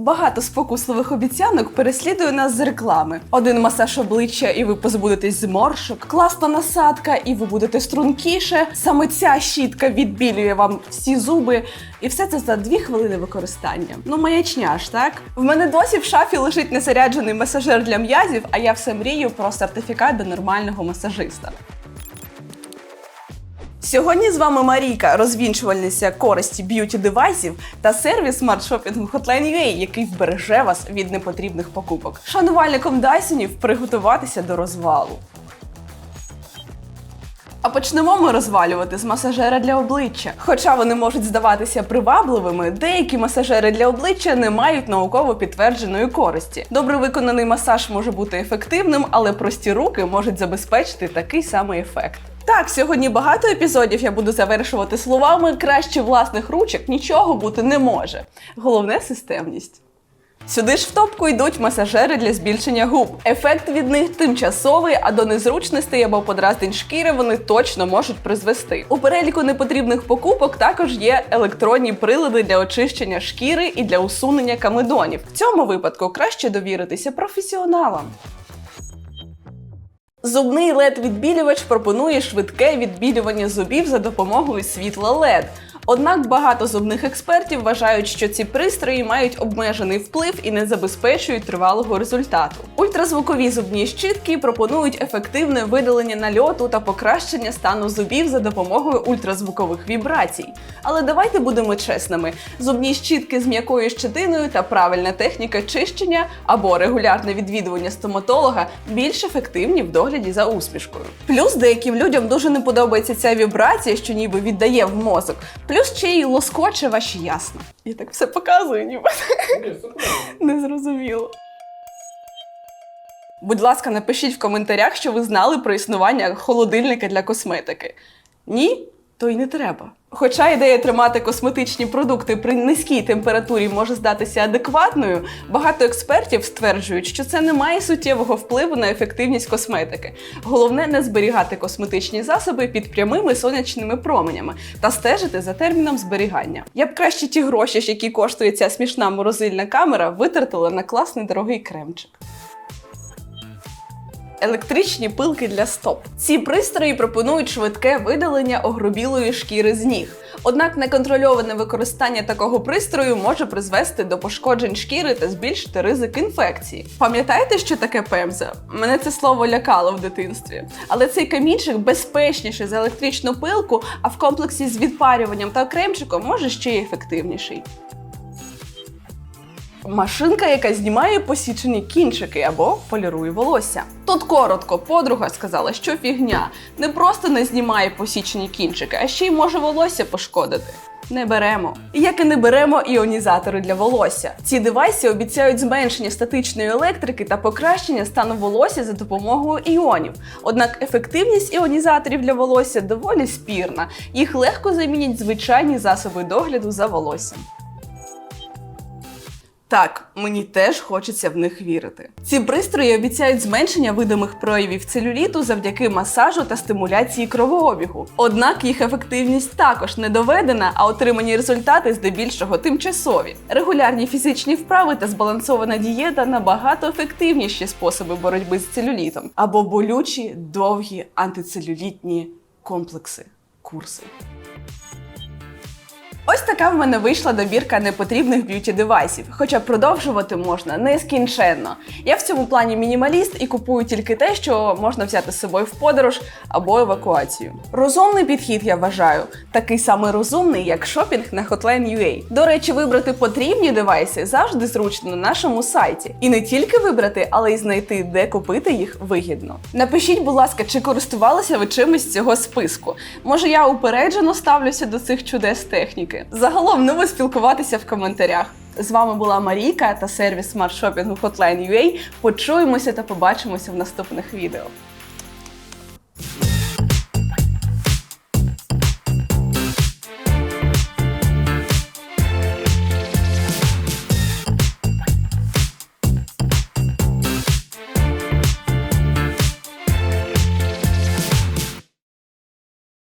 Багато спокусливих обіцянок переслідує нас з реклами. Один масаж обличчя, і ви позбудетесь зморшок, класна насадка, і ви будете стрункіше. Саме ця щітка відбілює вам всі зуби, і все це за дві хвилини використання. Ну, маячня ж, так? В мене досі в шафі лежить незаряджений масажер для м'язів, а я все мрію про сертифікат до нормального масажиста. Сьогодні з вами Марійка, розвінчувальниця користі б'юті девайсів та сервіс смарт-шопінгу Hotline UA, який вбереже вас від непотрібних покупок. Шанувальникам Дайсонів приготуватися до розвалу. А почнемо ми розвалювати з масажера для обличчя. Хоча вони можуть здаватися привабливими, деякі масажери для обличчя не мають науково підтвердженої користі. Добре виконаний масаж може бути ефективним, але прості руки можуть забезпечити такий самий ефект. Так, сьогодні багато епізодів я буду завершувати словами краще власних ручок нічого бути не може. Головне системність. Сюди ж в топку йдуть масажери для збільшення губ. Ефект від них тимчасовий, а до незручностей або подразнень шкіри вони точно можуть призвести. У переліку непотрібних покупок також є електронні прилади для очищення шкіри і для усунення камедонів. В цьому випадку краще довіритися професіоналам. Зубний led відбілювач пропонує швидке відбілювання зубів за допомогою світла LED. Однак багато зубних експертів вважають, що ці пристрої мають обмежений вплив і не забезпечують тривалого результату. Ультразвукові зубні щітки пропонують ефективне видалення нальоту та покращення стану зубів за допомогою ультразвукових вібрацій. Але давайте будемо чесними: зубні щітки з м'якою щетиною та правильна техніка чищення або регулярне відвідування стоматолога більш ефективні в догляді за усмішкою. Плюс деяким людям дуже не подобається ця вібрація, що ніби віддає в мозок. Плюс ще й лоскоче ваші ясно. Я так все показую, ніби не зрозуміло. Будь ласка, напишіть в коментарях, що ви знали про існування холодильника для косметики. Ні, то й не треба. Хоча ідея тримати косметичні продукти при низькій температурі може здатися адекватною, багато експертів стверджують, що це не має суттєвого впливу на ефективність косметики. Головне не зберігати косметичні засоби під прямими сонячними променями та стежити за терміном зберігання. Я б краще ті гроші, які коштує ця смішна морозильна камера, витратила на класний дорогий кремчик. Електричні пилки для стоп. Ці пристрої пропонують швидке видалення огрубілої шкіри з ніг. Однак неконтрольоване використання такого пристрою може призвести до пошкоджень шкіри та збільшити ризик інфекції. Пам'ятаєте, що таке пемза? Мене це слово лякало в дитинстві. Але цей камінчик безпечніший за електричну пилку, а в комплексі з відпарюванням та кремчиком може ще й ефективніший. Машинка, яка знімає посічені кінчики або полірує волосся. Тут коротко, подруга сказала, що фігня не просто не знімає посічені кінчики, а ще й може волосся пошкодити. Не беремо. Як і не беремо іонізатори для волосся. Ці девайси обіцяють зменшення статичної електрики та покращення стану волосся за допомогою іонів. Однак ефективність іонізаторів для волосся доволі спірна. Їх легко замінять звичайні засоби догляду за волоссям. Так, мені теж хочеться в них вірити. Ці пристрої обіцяють зменшення видимих проявів целюліту завдяки масажу та стимуляції кровообігу. Однак їх ефективність також не доведена, а отримані результати здебільшого тимчасові. Регулярні фізичні вправи та збалансована дієта набагато ефективніші способи боротьби з целюлітом або болючі довгі антицелюлітні комплекси, курси. Ось така в мене вийшла добірка непотрібних б'юті девайсів, хоча продовжувати можна нескінченно. Я в цьому плані мінімаліст і купую тільки те, що можна взяти з собою в подорож або евакуацію. Розумний підхід, я вважаю, такий самий розумний, як шопінг на Hotline UA. До речі, вибрати потрібні девайси завжди зручно на нашому сайті. І не тільки вибрати, але й знайти, де купити їх вигідно. Напишіть, будь ласка, чи користувалися ви чимось з цього списку? Може, я упереджено ставлюся до цих чудес техніки. Загалом не спілкуватися в коментарях. З вами була Марійка та сервіс смарт-шопінгу Hotline.ua. Почуємося та побачимося в наступних відео.